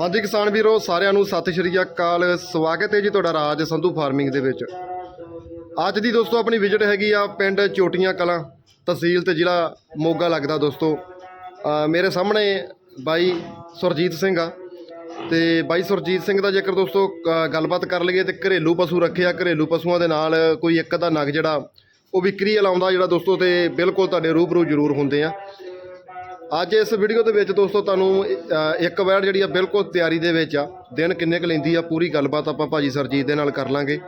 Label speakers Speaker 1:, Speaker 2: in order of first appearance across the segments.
Speaker 1: ਹਾਂਜੀ ਕਿਸਾਨ ਵੀਰੋ, ਸਾਰਿਆਂ ਨੂੰ ਸਤਿ ਸ਼੍ਰੀ ਅਕਾਲ। ਸਵਾਗਤ ਹੈ ਜੀ ਤੁਹਾਡਾ ਰਾਜ ਸੰਧੂ ਫਾਰਮਿੰਗ ਦੇ ਵਿੱਚ। ਅੱਜ ਦੀ ਦੋਸਤੋ, ਆਪਣੀ ਵਿਜ਼ਿਟ ਹੈਗੀ ਆ ਪਿੰਡ ਚੋਟੀਆਂ ਕਲਾਂ, ਤਹਿਸੀਲ ਤੇ ਜ਼ਿਲ੍ਹਾ ਮੋਗਾ ਲੱਗਦਾ ਦੋਸਤੋ। ਮੇਰੇ ਸਾਹਮਣੇ ਬਾਈ ਸੁਰਜੀਤ ਸਿੰਘ ਆ। ਤੇ ਬਾਈ ਸੁਰਜੀਤ ਸਿੰਘ ਦਾ ਜੇਕਰ ਦੋਸਤੋ ਗੱਲਬਾਤ ਕਰ ਲਈਏ ਤੇ ਘਰੇਲੂ ਪਸ਼ੂ ਰੱਖਿਆ, ਘਰੇਲੂ ਪਸ਼ੂਆਂ ਦੇ ਨਾਲ ਕੋਈ ਇੱਕ ਦਾ ਨਗ ਜਿਹੜਾ, ਉਹ ਵਿਕਰੀ ਲਾਉਂਦਾ ਜਿਹੜਾ ਦੋਸਤੋ, ਤੇ ਬਿਲਕੁਲ ਤੁਹਾਡੇ ਰੂਬਰੂ ਜ਼ਰੂਰ ਹੁੰਦੇ ਆ। ਅੱਜ ਇਸ ਵੀਡੀਓ ਦੇ ਵਿੱਚ ਦੋਸਤੋ ਤੁਹਾਨੂੰ ਅ, ਇੱਕ ਵੈੜ ਜਿਹੜੀ ਆ ਬਿਲਕੁਲ ਤਿਆਰੀ ਦੇ ਵਿੱਚ ਆ। ਦਿਨ ਕਿੰਨੇ ਕੁ ਲੈਂਦੀ ਆ ਪੂਰੀ ਗੱਲਬਾਤ ਆਪਾਂ ਭਾਜੀ ਸਰਜੀਤ ਦੇ ਨਾਲ ਕਰ ਲਾਂਗੇ।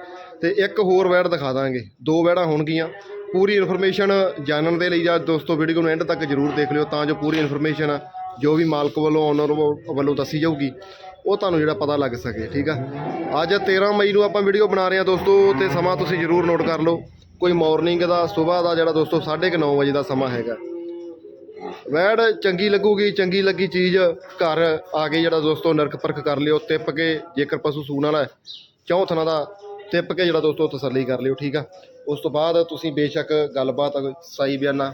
Speaker 1: ਤੇ ਇੱਕ ਹੋਰ ਵੈੜ ਦਿਖਾ ਦਾਂਗੇ। ਦੋ ਵੈੜਾਂ ਹੋਣਗੀਆਂ। ਪੂਰੀ ਇਨਫੋਰਮੇਸ਼ਨ ਜਾਣਨ ਦੇ ਲਈ ਜਾਂ ਦੋਸਤੋ ਵੀਡੀਓ ਨੂੰ ਐਂਡ ਤੱਕ ਜਰੂਰ ਦੇਖ ਲਿਓ ਤਾਂ ਜੋ ਪੂਰੀ ਇਨਫੋਰਮੇਸ਼ਨ ਆ ਜੋ ਵੀ ਮਾਲਕ ਵੱਲੋਂ ਓਨਰ ਵੱਲੋਂ ਦੱਸੀ ਜਾਊਗੀ ਉਹ ਤੁਹਾਨੂੰ ਜਿਹੜਾ ਪਤਾ ਲੱਗ ਸਕੇ ਠੀਕ ਆ? ਅੱਜ 13 ਮਈ ਨੂੰ ਆਪਾਂ ਵੀਡੀਓ ਬਣਾ ਰਹੇ ਹਾਂ ਦੋਸਤੋ ਤੇ ਸਮਾਂ ਤੁਸੀਂ ਜਰੂਰ ਨੋਟ ਕਰ ਲਓ। ਕੋਈ ਮਾਰਨਿੰਗ ਦਾ ਸਵੇਰ ਦਾ ਜਿਹੜਾ ਦੋਸਤੋ 9:30 ਵਜੇ ਦਾ ਸਮਾਂ ਹੈਗਾ। ਵੈੜ ਚੰਗੀ ਲੱਗੂਗੀ ਚੰਗੀ ਲੱਗੀ ਚੀਜ਼ ਘਰ ਆ ਕੇ ਜਿਹੜਾ ਦੋਸਤੋ ਨਰਕ ਪਰਖ ਕਰ ਲਿਓ ਤਿੱਪ ਕੇ ਜੇਕਰ ਪਸ਼ੂ ਸੂਣ ਵਾਲਾ ਹੈ ਚੌਥਣਾ ਦਾ ਤਿੱਪ ਕੇ ਜਿਹੜਾ ਦੋਸਤੋ ਤਸੱਲੀ ਕਰ ਲਿਓ ਠੀਕ ਆ? ਉਸ ਤੋਂ ਬਾਅਦ ਤੁਸੀਂ ਬੇਸ਼ੱਕ ਗੱਲਬਾਤ ਸਹੀ ਬਿਆਨਾ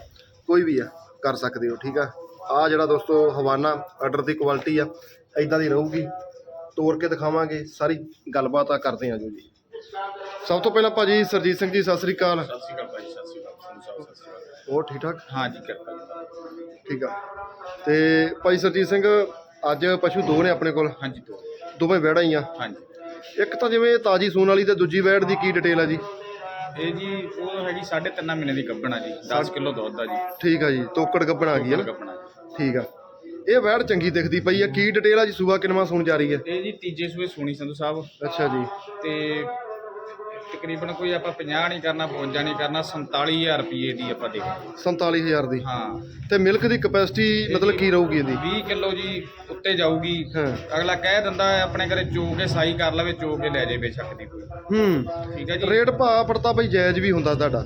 Speaker 1: ਕੋਈ ਵੀ ਆ ਕਰ ਸਕਦੇ ਹੋ ਠੀਕ ਆ? ਆ ਜਿਹੜਾ ਦੋਸਤੋ ਹਵਾਨਾ ਆਰਡਰ ਦੀ ਕੁਆਲਿਟੀ ਆ ਇਦਾਂ ਦੀ ਰਹੂਗੀ ਤੋੜ ਕੇ ਦਿਖਾਵਾਂਗੇ ਸਾਰੀ ਗੱਲਬਾਤ ਆ ਕਰਦੇ ਆ ਜੋ ਜੀ। ਸਭ ਤੋਂ ਪਹਿਲਾਂ ਭਾਜੀ ਸਰਜੀਤ ਸਿੰਘ ਜੀ ਸਤਿ ਸ੍ਰੀ ਅਕਾਲ।
Speaker 2: ਸਤਿ ਸ਼੍ਰੀ ਅਕਾਲ ਭਾਈ ਸਤਿ ਸ਼੍ਰੀ ਅਕਾਲ ਤੁਹਾਨੂੰ ਸਭ ਸਤਿ ਸ਼੍ਰੀ ਅਕਾਲ।
Speaker 1: ਹੋਰ ਠੀਕ ਠਾਕ?
Speaker 2: ਹਾਂ ਜੀ ਕਿਰਪਾ ਜੀ।
Speaker 1: ਠੀਕ ਆ। ਤੇ ਭਾਈ ਸਰਜੀਤ ਸਿੰਘ ਅੱਜ ਪਸ਼ੂ ਦੋ ਨੇ ਆਪਣੇ ਕੋਲ।
Speaker 2: ਹਾਂਜੀ ਦੋ।
Speaker 1: ਦੋਵੇਂ ਵੈੜਾਂ ਹੀ ਆ।
Speaker 2: ਹਾਂਜੀ।
Speaker 1: ਇੱਕ ਤਾਂ ਜਿਵੇਂ ਤਾਜੀ ਸੂਣ ਵਾਲੀ ਤੇ ਦੂਜੀ ਵੈੜ ਦੀ ਕੀ ਡਿਟੇਲ ਆ ਜੀ?
Speaker 2: ਇਹ ਜੀ ਉਹ ਹੈਗੀ 3.5 ਮਹੀਨੇ ਦੀ ਗੱਭਣ ਆ ਜੀ 10 ਕਿਲੋ ਦੁੱਧ ਆ ਜੀ।
Speaker 1: ਠੀਕ ਆ ਜੀ ਤੋਕੜ ਗੱਬਣ ਆ ਗਈ ਹੈ ਨਾ?
Speaker 2: ਗੱਭਣ ਆ ਜੀ
Speaker 1: ਠੀਕ ਆ। ਇਹ ਵੈੜ ਚੰਗੀ ਦਿਖਦੀ ਪਈ ਆ। ਕੀ ਡਿਟੇਲ ਆ ਜੀ? ਸੂਆ ਕਿੰਨਵਾਂ ਸੂਣ ਜਾ ਰਹੀ ਹੈ
Speaker 2: ਇਹ ਜੀ ਤੀਜੇ ਸੂਏ ਸੋਣੀ ਸੰਧੂ ਸਾਹਿਬ।
Speaker 1: ਅੱਛਾ ਜੀ।
Speaker 2: ਤੇ ਤਕਰੀਬਨ ਕੋਈ ਆਪਾਂ 50 ਨਹੀਂ ਕਰਨਾ 52 ਨਹੀਂ ਕਰਨਾ 47000 ਰੁਪਏ ਦੀ ਆਪਾਂ ਦੇ
Speaker 1: 47000 ਦੀ।
Speaker 2: ਹਾਂ।
Speaker 1: ਤੇ ਮਿਲਕ ਦੀ ਕਪੈਸਿਟੀ ਮਤਲਬ ਕੀ ਰਹੂਗੀ ਇਹਦੀ?
Speaker 2: 20 ਕਿਲੋ ਜੀ ਉੱਤੇ ਜਾਊਗੀ। ਅਗਲਾ ਕਹਿ ਦਿੰਦਾ ਆਪਣੇ ਘਰੇ ਚੋ ਕੇ ਸਾਈ ਕਰ ਲਵੇ ਚੋ ਕੇ ਲੈ ਜੇ ਬੇਸ਼ੱਕ ਦੀ ਕੋਈ।
Speaker 1: ਹੂੰ।
Speaker 2: ਠੀਕ ਹੈ ਜੀ।
Speaker 1: ਰੇਟ ਭਾ ਪੜਤਾ ਬਈ ਜਾਇਜ਼ ਵੀ ਹੁੰਦਾ ਤੁਹਾਡਾ।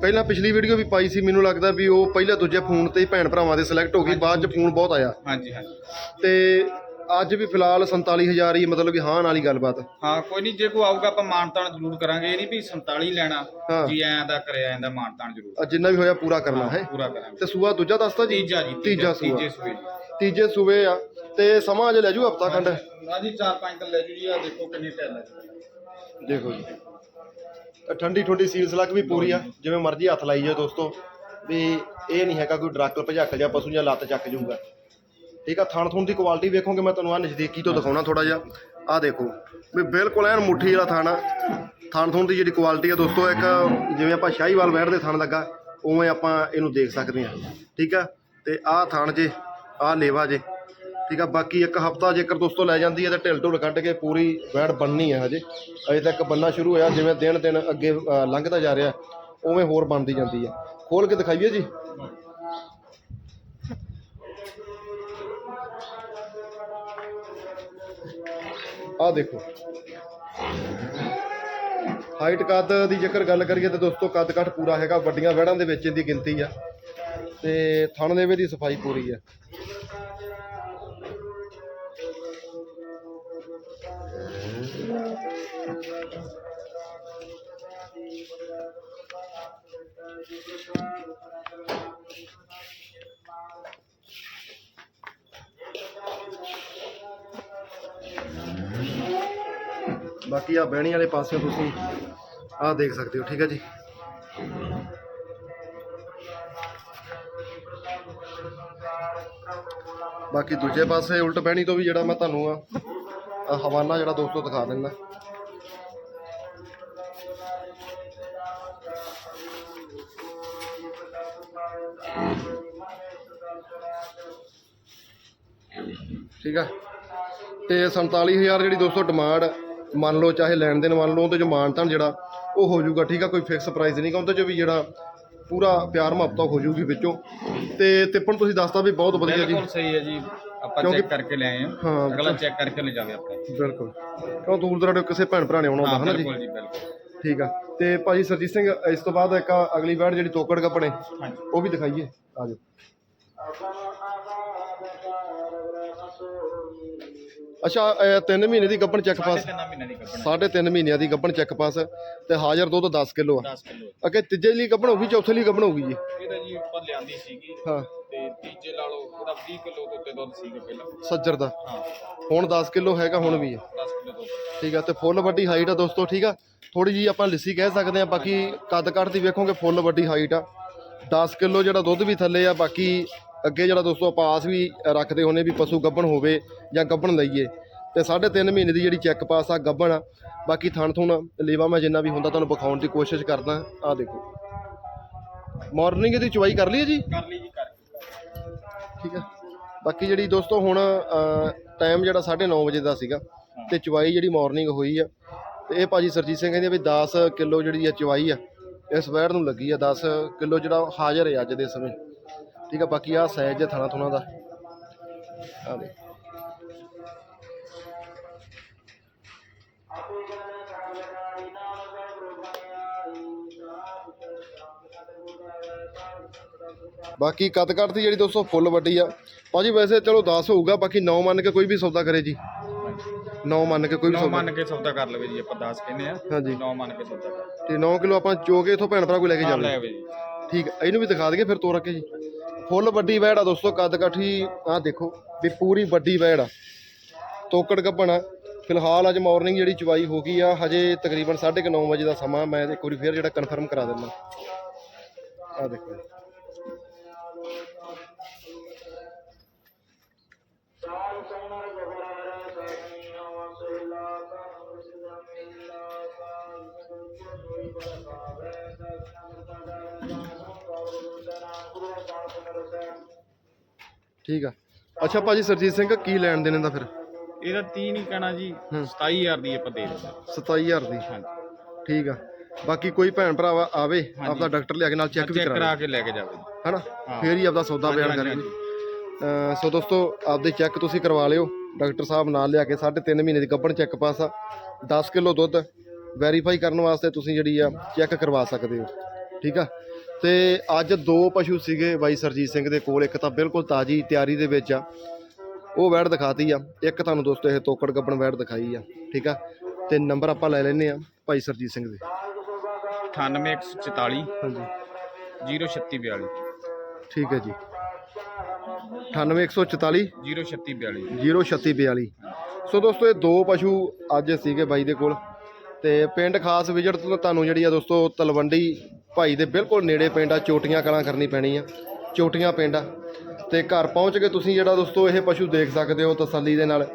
Speaker 1: ਪਹਿਲਾਂ ਪਿਛਲੀ ਵੀਡੀਓ ਵੀ ਪਾਈ ਸੀ ਮੈਨੂੰ ਲੱਗਦਾ ਵੀ ਉਹ ਪਹਿਲਾਂ ਦੂਜੇ ਫੋਨ ਤੇ ਹੀ ਭੈਣ ਭਰਾਵਾਂ ਦੇ ਸਿਲੈਕਟ ਹੋ ਗਈ ਬਾਅਦ ਚ ਫੋਨ ਬਹੁਤ ਆਇਆ।
Speaker 2: ਹਾਂਜੀ ਹਾਂਜੀ।
Speaker 1: ਤੇ ਅੱਜ ਵੀ ਫਿਲਹਾਲ 47000 ਹੀ ਮਤਲਬ ਕਿ ਹਾਂ ਵਾਲੀ ਗੱਲਬਾਤ।
Speaker 2: ਹਾਂ ਕੋਈ ਨਹੀਂ ਜੇ ਕੋਈ ਆਊਗਾ ਆਪਾਂ ਮਾਨਤਾਨ ਜ਼ਰੂਰ ਕਰਾਂਗੇ। ਇਹ ਨਹੀਂ ਵੀ 47 ਲੈਣਾ
Speaker 1: ਹਾਂ।
Speaker 2: ਜੀ ਐਂ ਦਾ ਕਰਿਆ ਜਾਂਦਾ ਮਾਨਤਾਨ ਜ਼ਰੂਰ।
Speaker 1: ਅੱਜ ਜਿੰਨਾ ਵੀ ਹੋਇਆ ਪੂਰਾ ਕਰਨਾ ਹੈ
Speaker 2: ਪੂਰਾ ਕਰਾਂਗੇ।
Speaker 1: ਤੇ ਸੂਆ ਦੂਜਾ ਦੱਸਤਾ ਜੀ?
Speaker 2: ਤੀਜਾ ਜੀ
Speaker 1: ਤੀਜਾ ਸੂਆ।
Speaker 2: ਤੀਜੇ ਸੂਏ ਜੀ।
Speaker 1: ਤੀਜੇ ਸੂਏ ਆ। ਤੇ ਸਮਾਂ ਅਜੇ ਲੈ ਜੂ ਹਫਤਾ ਖੰਡ?
Speaker 2: ਨਾ ਜੀ ਚਾਰ ਪੰਜ ਤਾਂ ਲੈ ਜੂ ਜੀ ਆ ਦੇਖੋ ਕਿੰਨੀ ਟੈਲ ਹੈ
Speaker 1: ਦੇਖੋ ਜੀ। ਤਾਂ ਠੰਡੀ ਠੰਡੀ ਸੀਲ ਸਲੱਗ ਵੀ ਪੂਰੀ ਆ। ਜਿਵੇਂ ਮਰਜ਼ੀ ਹੱਥ ਲਾਈ ਜਾਓ ਦੋਸਤੋ। ਵੀ ਇਹ ਨਹੀਂ ਹੈਗਾ ਕੋਈ ਡਰਾਕਲ ਭਜਾਕ ਜਾਂ ਪਸ਼ੂ ਜਾਂ ਲੱਤ ਚੱਕ ਜੂਗਾ। ਠੀਕ ਆ, ਥਣ ਥੁਣ ਦੀ ਕੁਆਲਿਟੀ ਵੇਖੋਗੇ, ਮੈਂ ਤੁਹਾਨੂੰ ਆ ਨਜ਼ਦੀਕੀ ਤੋਂ ਦਿਖਾਉਣਾ ਥੋੜਾ ਜਿਹਾ। ਆ ਦੇਖੋ, ਵੀ ਬਿਲਕੁਲ ਐਨ ਮੁੱਠੀ ਵਾਲਾ ਥਣ ਆ। ਥਣ ਥੁਣ ਦੀ ਜਿਹੜੀ ਕੁਆਲਿਟੀ ਆ ਦੋਸਤੋ, ਇੱਕ ਜਿਵੇਂ ਆਪਾਂ ਸ਼ਾਹੀਵਾਲ ਬੈਠ ਦੇ ਥਣ ਲੱਗਾ, ਉਵੇਂ ਆਪਾਂ ਇਹਨੂੰ ਦੇਖ ਸਕਦੇ ਆ ਠੀਕ ਆ, ਤੇ ਆਹ ਥਣ ਜੇ, ਆਹ ਲੇਵਾ ਜੇ। ਠੀਕ ਆ, ਬਾਕੀ ਇੱਕ ਹਫਤਾ ਜੇਕਰ ਦੋਸਤੋ ਲੈ ਜਾਂਦੀ ਹੈ ਤਾਂ ਢਿੱਲ ਢੁੱਲ ਕੱਢ ਕੇ ਪੂਰੀ ਵੈੜ ਬਣਨੀ ਹੈ ਹਜੇ। ਅਜੇ ਤੱਕ ਬੰਨਾ ਸ਼ੁਰੂ ਹੋਇਆ, ਜਿਵੇਂ ਦਿਨ ਦਿਨ ਅੱਗੇ ਲੰਘਦਾ ਜਾ ਰਿਹਾ, ਉਵੇਂ ਹੋਰ ਬਣਦੀ ਜਾਂਦੀ ਹੈ ਖੋਲ ਕੇ ਦਿਖਾਈਏ ਜੀ। ਆਹ ਦੇਖੋ। ਹਾਈਟ ਕੱਦ ਦੀ ਜੇਕਰ ਗੱਲ ਕਰੀਏ ਤਾਂ ਦੋਸਤੋ ਕੱਦ ਕੱਟ ਪੂਰਾ ਹੈਗਾ, ਵੱਡੀਆਂ ਵੈੜਾਂ ਦੇ ਵਿੱਚ ਇਹਦੀ ਗਿਣਤੀ ਆ। ਤੇ ਥਣ ਦੇਵੇ ਦੀ ਸਫ਼ਾਈ ਪੂਰੀ ਆ। ਬਾਕੀ ਆ ਬਹਿਣੀ ਵਾਲੇ ਪਾਸੇ ਤੁਸੀਂ ਆਹ ਦੇਖ ਸਕਦੇ ਹੋ, ਠੀਕ ਹੈ ਜੀ। ਬਾਕੀ ਦੂਜੇ ਪਾਸੇ ਉਲਟ ਬਹਿਣੀ ਤੋਂ ਵੀ ਜਿਹੜਾ ਮੈਂ ਤੁਹਾਨੂੰ ਆ, ਆਹ ਹਵਾਨਾ ਜਿਹੜਾ ਦੋਸਤੋ ਦਿਖਾ ਦਿੰਦਾ। ਠੀਕ ਆ। ਤੇ 47000 ਜਿਹੜੀ ਦੋਸਤੋ ਡਿਮਾਂਡ ਮੰਨ ਲਓ ਚਾਹੇ ਲੈਣ ਦੇਣ ਮੰਨ ਲਓ ਉਹਦੇ ਜੋ ਮਾਨਤਾਨ ਜਿਹੜਾ ਉਹ ਹੋ ਜਾਊਗਾ ਠੀਕ ਆ ਕੋਈ ਫਿਕਸ ਪ੍ਰਾਈਸ ਨਹੀਂ ਗਾ ਉਹਦੇ ਚ ਵੀ ਜਿਹੜਾ ਪੂਰਾ ਪਿਆਰ ਮੁਹੱਬਤ ਹੋ ਜਾਊਗੀ ਵਿੱਚੋਂ। ਤੇ ਤਿੱਪਣ ਤੁਸੀਂ ਦੱਸਤਾ ਵੀ ਬਹੁਤ ਵਧੀਆ ਜੀ।
Speaker 2: ਬਿਲਕੁਲ ਸਹੀ ਹੈ ਜੀ ਆਪਾਂ ਚੈੱਕ ਕਰਕੇ ਲੈ ਆਏ
Speaker 1: ਹਾਂ,
Speaker 2: ਅਗਲਾ ਚੈੱਕ ਕਰਕੇ ਲੈ ਜਾਵੇ ਆਪਣੇ
Speaker 1: ਬਿਲਕੁਲ। ਕਿਉਂ ਦੂਰ ਦਰਾਡੇ ਕਿਸੇ ਭੈਣ ਭਰਾ ਨੇ ਆਉਣਾ ਹੁੰਦਾ ਹਨਾ ਜੀ?
Speaker 2: ਬਿਲਕੁਲ ਜੀ ਬਿਲਕੁਲ।
Speaker 1: ਠੀਕ ਆ। ਤੇ ਭਾਜੀ ਸਰਜੀਤ ਸਿੰਘ ਇਸ ਤੋਂ ਬਾਅਦ ਇੱਕ ਅਗਲੀ ਵੈੜ ਜਿਹੜੀ ਤੋਕੜ ਕੱਪੜੇ ਉਹ ਵੀ ਦਿਖਾਈਏ। ਆ ਅੱਛਾ ਇਹ ਤਿੰਨ ਮਹੀਨੇ ਦੀ ਗੱਭਣ ਚੈੱਕ ਪਾਸ
Speaker 2: ਤਿੰਨ ਮਹੀਨੇ ਦੀ ਕੱਪਣਾ
Speaker 1: ਸਾਢੇ ਤਿੰਨ ਮਹੀਨਿਆਂ ਦੀ ਗੱਭਣ ਚੈੱਕ ਪਾਸ ਤੇ ਹਾਜ਼ਰ ਦੁੱਧ 10 ਕਿਲੋ ਆ।
Speaker 2: 10 ਕਿਲੋ
Speaker 1: ਅੱਗੇ ਤੀਜੇ ਲਈ ਗੱਭਣ ਹੋਊਗੀ ਚੌਥੇ ਲਈ ਗੱਭਣ ਹੋਊਗੀ ਜੀ?
Speaker 2: ਇਹ ਤਾਂ ਜੀ ਉੱਪਰ ਲਿਆਂਦੀ ਸੀਗੀ।
Speaker 1: ਹਾਂ।
Speaker 2: ਤੇ ਤੀਜੇ ਲਾ ਲਓ ਉਹਦਾ 20 ਕਿਲੋ ਤੋਂ ਉੱਤੇ ਦੁੱਧ ਸੀਗਾ ਪਹਿਲਾਂ।
Speaker 1: ਸੱਜਰ ਦਾ।
Speaker 2: ਹਾਂ।
Speaker 1: ਹੁਣ 10 ਕਿਲੋ ਹੈਗਾ ਹੁਣ ਵੀ ਹੈ
Speaker 2: 10 ਕਿਲੋ ਦੁੱਧ।
Speaker 1: ਠੀਕ ਆ ਤੇ ਫੁੱਲ ਵੱਡੀ ਹਾਈਟ ਆ ਦੋਸਤੋ ਠੀਕ ਆ? ਥੋੜੀ ਜੀ ਆਪਾਂ ਲਿੱਸੀ ਕਹਿ ਸਕਦੇ ਆ ਬਾਕੀ ਕੱਦ ਕੱਟ ਦੀ ਵੇਖੋਗੇ ਫੁੱਲ ਵੱਡੀ ਹਾਈਟ ਆ। 10 ਕਿਲੋ ਜਿਹੜਾ ਦੁੱਧ ਵੀ ਥੱਲੇ ਆ ਬਾਕੀ ਅੱਗੇ ਜਿਹੜਾ ਦੋਸਤੋ ਆਪਾਂ ਆਸ ਵੀ ਰੱਖਦੇ ਹੁੰਨੇ ਵੀ ਪਸ਼ੂ ਗੱਭਣ ਹੋਵੇ ਜਾਂ ਗੱਭਣ ਲਈਏ ਤੇ 3.5 ਮਹੀਨੇ ਦੀ ਜਿਹੜੀ ਚੈੱਕ ਪਾਸ ਆ ਗੱਭਣ ਆ। ਬਾਕੀ ਥਣ ਥੁਣ ਲੇਵਾ ਮੈਂ ਜਿੰਨਾ ਵੀ ਹੁੰਦਾ ਤੁਹਾਨੂੰ ਵਿਖਾਉਣ ਦੀ ਕੋਸ਼ਿਸ਼ ਕਰਦਾ ਆ ਦੇਖੋ। ਮਾਰਨਿੰਗ ਦੀ ਚੁਆਈ ਕਰ ਲਈ ਜੀ?
Speaker 2: ਕਰ ਲਈ ਜੀ ਕਰਕੇ
Speaker 1: ਠੀਕ ਹੈ ਬਾਕੀ ਜਿਹੜੀ ਦੋਸਤੋ ਹੁਣ ਟਾਈਮ ਜਿਹੜਾ 9:30 ਵਜੇ ਦਾ ਸੀਗਾ ਤੇ ਚਵਾਈ ਜਿਹੜੀ ਮਾਰਨਿੰਗ ਹੋਈ ਆ ਤੇ ਇਹ ਭਾਜੀ ਸਰਜੀਤ ਸਿੰਘ ਕਹਿੰਦੇ ਆ ਵੀ 10 ਕਿਲੋ ਜਿਹੜੀ ਆ ਚਵਾਈ ਆ ਇਸ ਵੈਰ ਨੂੰ ਲੱਗੀ ਆ 10 ਕਿਲੋ ਜਿਹੜਾ ਹਾਜ਼ਰ ਹੈ ਅੱਜ ਦੇ ਸਮੇਂ। ਠੀਕ ਆ ਬਾਕੀ ਆ ਸਾਈਜ਼ ਥਣਾ ਥੁਣਾ ਦਾ। ਆ ਦੇ ਬਾਕੀ ਕੱਦ ਕੱਟ ਦੀ ਜਿਹੜੀ ਦੋਸਤੋ ਫੁੱਲ ਵੱਡੀ ਆ। ਭਾਜੀ ਵੈਸੇ ਚਲੋ 10 ਹੋਊਗਾ ਬਾਕੀ 9 ਮੰਨ ਕੇ ਕੋਈ ਵੀ ਸੌਦਾ ਕਰੇ ਜੀ। 9 ਮੰਨ ਕੇ ਕੋਈ ਵੀ
Speaker 2: ਨੌ
Speaker 1: ਸੌਦਾ।
Speaker 2: ਮੰਨ ਕੇ ਸੌਦਾ ਕਰ ਲਵੇ ਜੀ ਆਪਾਂ 10 ਕਹਿੰਦੇ ਆ।
Speaker 1: ਹਾਂਜੀ।
Speaker 2: 9 ਮੰਨ ਕੇ ਸੌਦਾ ਕਰ
Speaker 1: ਤੇ 9 ਕਿਲੋ ਆਪਾਂ ਚੋ ਕੇ ਇਥੋਂ ਭੈਣ ਭਰਾ ਕੋਈ ਲੈ ਕੇ
Speaker 2: ਹਾਂ,
Speaker 1: ਜਾਵੇ
Speaker 2: ਲੈ ਵੇ ਜੀ।
Speaker 1: ਠੀਕ ਇਹਨੂੰ ਵੀ ਦਿਖਾ ਦਈਏ ਫਿਰ ਤੋਰ ਕੇ ਜੀ। ਫੁੱਲ ਵੱਡੀ ਵੈੜ ਆ ਦੋਸਤੋ ਕੱਦ ਕਾਠੀ। ਆਹ ਦੇਖੋ ਵੀ ਪੂਰੀ ਵੱਡੀ ਵੈੜ ਆ। ਤੋਕੜ ਗੱਭਣ ਫਿਲਹਾਲ ਅੱਜ ਮਾਰਨਿੰਗ ਜਿਹੜੀ ਚਵਾਈ ਹੋ ਗਈ ਆ ਹਜੇ ਤਕਰੀਬਨ 9:30 ਵਜੇ ਦਾ ਸਮਾਂ ਮੈਂ ਇੱਕ ਵਾਰੀ ਫਿਰ ਜਿਹੜਾ ਕਨਫਰਮ ਕਰਾ ਦਿੰਦਾ। ਆ ਦੇਖੋ। ਠੀਕ ਆ। ਅੱਛਾ ਭਾਜੀ ਸਰਜੀਤ ਸਿੰਘ ਕੀ ਲੈਣ ਦੇਣੇ ਦਾ ਫਿਰ?
Speaker 2: ਇਹਦਾ 30 ਨਹੀਂ ਕਹਿਣਾ ਜੀ
Speaker 1: ਹੂੰ।
Speaker 2: 27000 ਦੀ ਆਪਾਂ ਦੇ ਦਿੰਦੇ
Speaker 1: 27000 ਦੀ।
Speaker 2: ਹਾਂਜੀ।
Speaker 1: ਠੀਕ ਆ। ਬਾਕੀ ਕੋਈ ਭੈਣ ਭਰਾ ਆਵੇ ਆਪਦਾ ਡਾਕਟਰ ਲਿਆ ਕੇ ਨਾਲ ਚੈੱਕ ਵੀ ਕਰਾ
Speaker 2: ਕਰਾ ਕੇ ਲੈ ਕੇ ਜਾਵੇ।
Speaker 1: ਹਨਾ। ਫੇਰ ਹੀ ਆਪਦਾ ਸੌਦਾ ਬਿਆਨ ਅਹ ਸੋ ਦੋਸਤੋ ਆਪਦੇ ਚੈੱਕ ਤੁਸੀਂ ਕਰਵਾ ਲਿਓ। ਡਾਕਟਰ ਸਾਹਿਬ ਨਾਲ ਲਿਆ ਕੇ 3.5 ਮਹੀਨੇ ਦੀ ਗੱਭਣ ਚੈੱਕ ਪਾਸ ਆ। 10 ਕਿਲੋ ਦੁੱਧ ਵੈਰੀਫਾਈ ਕਰਨ ਵਾਸਤੇ ਤੁਸੀਂ ਜਿਹੜੀ ਆ ਚੈੱਕ ਕਰਵਾ ਸਕਦੇ ਹੋ। ਠੀਕ ਆ? ਤੇ ਅੱਜ ਦੋ ਪਸ਼ੂ ਸੀਗੇ ਬਾਈ ਸਰਜੀਤ ਸਿੰਘ ਦੇ ਕੋਲ ਇੱਕ ਤਾਂ ਬਿਲਕੁਲ ਤਾਜੀ ਤਿਆਰੀ ਦੇ ਵਿੱਚ ਆ। ਉਹ ਵੈੜ ਦਿਖਾਤੀ ਆ। ਇੱਕ ਤੁਹਾਨੂੰ ਦੋਸਤੋ ਇਹ ਤੋਕੜ ਗੱਬਣ ਵੈੜ ਦਿਖਾਈ ਆ। ਠੀਕ ਆ? ਤੇ ਨੰਬਰ ਆਪਾਂ ਲੈ ਲੈਨੇ ਆ ਭਾਈ ਸਰਜੀਤ ਸਿੰਘ ਦੇ।
Speaker 2: 98144
Speaker 1: ਹਾਂਜੀ।
Speaker 2: 03642
Speaker 1: ਠੀਕ ਹੈ ਜੀ। 98144
Speaker 2: 03642
Speaker 1: 03642 ਸੋ ਦੋਸਤੋ ਇਹ ਦੋ ਪਸ਼ੂ ਅੱਜ ਸੀਗੇ ਬਾਈ ਦੇ ਕੋਲ। ਤੇ ਪਿੰਡ ਖਾਸ ਵਿਜਿਟ ਤੋਂ ਤੁਹਾਨੂੰ ਜਿਹੜੀ ਆ ਦੋਸਤੋ ਤਲਵੰਡੀ ਭਾਈ ਦੇ ਬਿਲਕੁਲ ਨੇੜੇ ਪਿੰਡ ਆ, ਚੋਟੀਆਂ ਕਲਾਂ ਕਰਨੀ ਪੈਣੀ ਆ, ਚੋਟੀਆਂ ਪਿੰਡ ਆ। ਤੇ ਘਰ ਪਹੁੰਚ ਕੇ ਤੁਸੀਂ ਜਿਹੜਾ ਦੋਸਤੋ ਇਹ ਪਸ਼ੂ ਦੇਖ ਸਕਦੇ ਹੋ ਤਸੱਲੀ ਦੇ ਨਾਲ।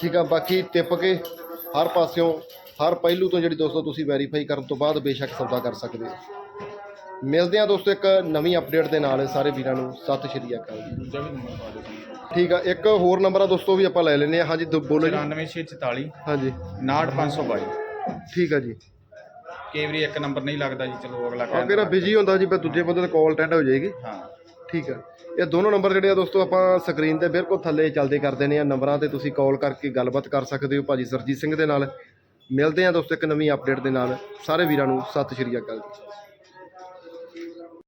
Speaker 1: ਠੀਕ ਆ, ਬਾਕੀ ਟਿੱਪ ਕੇ ਹਰ ਪਾਸਿਓਂ, ਹਰ ਪਹਿਲੂ ਤੋਂ ਜਿਹੜੀ ਦੋਸਤੋ ਤੁਸੀਂ ਵੈਰੀਫਾਈ ਕਰਨ ਤੋਂ ਬਾਅਦ ਬੇਸ਼ੱਕ ਸੌਦਾ ਕਰ ਸਕਦੇ ਹੋ। ਮਿਲਦੇ ਆ ਦੋਸਤੋ ਇੱਕ ਨਵੀਂ ਅਪਡੇਟ ਦੇ ਨਾਲ ਸਾਰੇ ਵੀਰਾਂ ਨੂੰ। ਸਤਿ ਸ਼੍ਰੀ ਅਕਾਲ। ਜੀ ਠੀਕ ਆ ਇੱਕ ਹੋਰ ਨੰਬਰ ਆ ਦੋਸਤੋ ਵੀ ਆਪਾਂ ਲੈ ਲੈਨੇ ਆ। ਹਾਂਜੀ ਦੋ- ਬੋਲੋ ਜੀ।
Speaker 2: 94644
Speaker 1: ਹਾਂਜੀ।
Speaker 2: 69522
Speaker 1: ਠੀਕ ਆ ਜੀ।
Speaker 2: ਕਈ ਵਾਰੀ ਇੱਕ ਨੰਬਰ ਨਹੀਂ ਲੱਗਦਾ ਜੀ ਚਲੋ ਅਗਲਾ
Speaker 1: ਆ
Speaker 2: ਕਹਿੰਦਾ
Speaker 1: ਬਿਜ਼ੀ ਹੁੰਦਾ ਜੀ ਫਿਰ ਦੂਜੇ ਬੰਦੇ ਤੇ ਕਾਲ ਅਟੈਂਡ ਹੋ ਜਾਏਗੀ।
Speaker 2: ਹਾਂ।
Speaker 1: ਠੀਕ ਆ। ਇਹ ਦੋਨੋਂ ਨੰਬਰ ਜਿਹੜੇ ਆ ਦੋਸਤੋ ਆਪਾਂ ਸਕਰੀਨ ਤੇ ਬਿਲਕੁਲ ਥੱਲੇ ਚੱਲਦੇ ਕਰ ਦੇਣੇ ਆ ਨੰਬਰਾਂ ਤੇ ਤੁਸੀਂ ਕਾਲ ਕਰਕੇ ਗੱਲਬਾਤ ਕਰ ਸਕਦੇ ਹੋ ਭਾਜੀ ਸਰਜੀਤ ਸਿੰਘ ਦੇ ਨਾਲ। ਮਿਲਦੇ ਆ ਦੋਸਤੋ ਇੱਕ ਨਵੀਂ ਅਪਡੇਟ ਦੇ ਨਾਲ। ਸਾਰੇ ਵੀਰਾਂ ਨੂੰ ਸਤਿ ਸ਼੍ਰੀ ਅਕਾਲ ਜੀ।